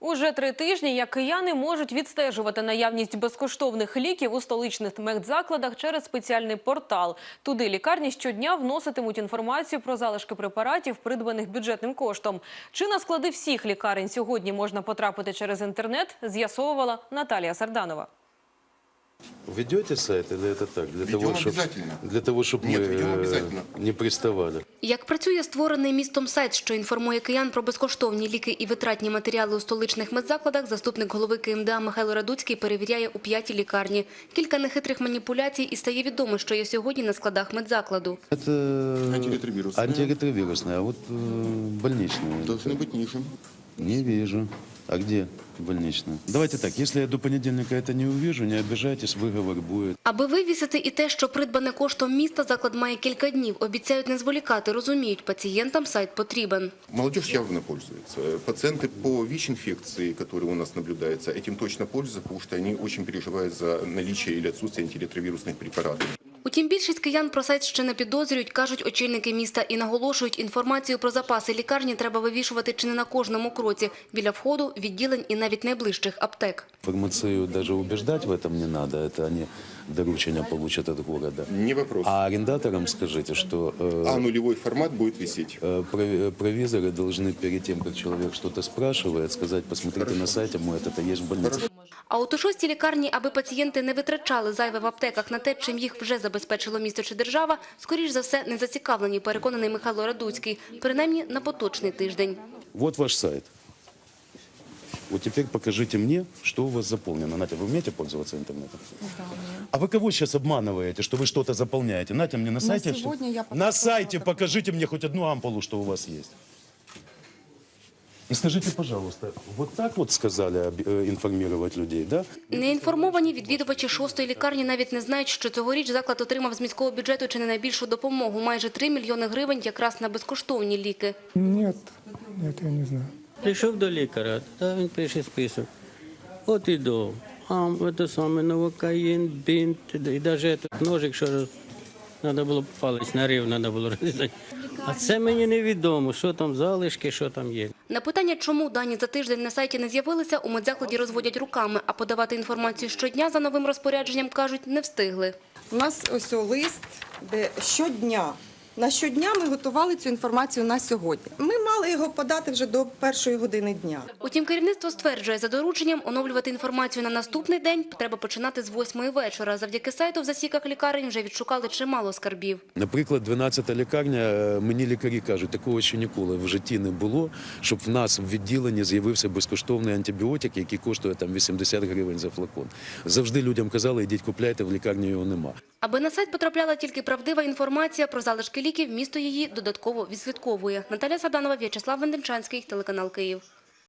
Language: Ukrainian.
Уже три тижні як кияни можуть відстежувати наявність безкоштовних ліків у столичних медзакладах через спеціальний портал. Туди лікарні щодня вноситимуть інформацію про залишки препаратів, придбаних бюджетним коштом. Чи на склади всіх лікарень сьогодні можна потрапити через інтернет, з'ясовувала Наталія Сарданова. Ведете сайт или это так? Для Ведем того, чтобы, обязательно. для того, чтобы Нет, мы ведем э, обязательно. не приставали. Як працює створений містом сайт, що інформує киян про безкоштовні ліки і витратні матеріали у столичних медзакладах, заступник голови КМДА Михайло Радуцький перевіряє у п'ятій лікарні. Кілька нехитрих маніпуляцій і стає відомо, що є сьогодні на складах медзакладу. Это Антиретровирусная. антиретровирусная, а вот э, больничная. Должны быть ниже. Не вижу. А где больничная? Давайте так, если я до понедельника это не увижу, не обижайтесь, выговор будет. Аби вивісити і те, що придбане коштом міста, заклад має кілька днів. Обіцяють не зволікати, розуміють, пацієнтам сайт потрібен. Молодежь явно пользуется. Пациенты по ВИЧ-инфекции, которые у нас наблюдаются, этим точно пользуются, потому что они очень переживают за наличие или отсутствие антиретровирусных препаратов. Утім, більшість киян про сайт ще не підозрюють, кажуть очільники міста і наголошують, інформацію про запаси лікарні треба вивішувати чи не на кожному кроці, біля входу, відділень і навіть найближчих аптек. Фармацию даже убеждать в этом не надо, это они доручения получат от города. Не вопрос. А арендаторам скажите, что э, А нулевой формат будет висеть. э, прови- провизоры должны перед тем, как человек что-то спрашивает, сказать, посмотрите на сайте, мой это есть в больнице. А от у шостій лікарні, аби пацієнти не витрачали зайве в аптеках на те, чим їх вже забезпечило місто чи держава, скоріш за все не зацікавлені, переконаний Михайло Радуцький, принаймні на поточний тиждень. Вот ваш сайт. Вот теперь покажите мне, что у вас заполнено. Натя, вы умеете пользоваться интернетом? А вы кого сейчас обманываете, что вы что-то заполняете? Натя, мне на сайте... что- сегодня я На пока сайте такого. покажите мне хоть одну ампулу, что у вас есть. И скажите, пожалуйста, вот так вот сказали э, информировать людей, да? Неінформовані відвідувачі шостої лікарні навіть не знають, що цьогоріч заклад отримав з міського бюджету чи не найбільшу допомогу – майже 3 мільйони гривень якраз на безкоштовні ліки. Нет, я не знаю. Прийшов до лікаря, та він пише список. От іду. А це саме новокаїн, бінт, і навіть ножик, що треба було палець нарив, треба було різати. А це мені невідомо, що там залишки, що там є. На питання, чому дані за тиждень на сайті не з'явилися, у медзакладі розводять руками, а подавати інформацію щодня за новим розпорядженням, кажуть, не встигли. У нас ось лист, де щодня. На щодня ми готували цю інформацію на сьогодні. Ми мали його подати вже до першої години дня. Утім, керівництво стверджує, за дорученням оновлювати інформацію на наступний день треба починати з 8 вечора. Завдяки сайту в засіках лікарень вже відшукали чимало скарбів. Наприклад, 12-та лікарня, е, мені лікарі кажуть, такого ще ніколи в житті не було, щоб в нас в відділенні з'явився безкоштовний антибіотик, який коштує там 80 гривень за флакон. Завжди людям казали, йдіть купляйте, в лікарні його нема. Аби на сайт потрапляла тільки правдива інформація про залишки ліків, місто її додатково відслідковує. Наталя Саданова, В'ячеслав Венденчанський, телеканал Київ.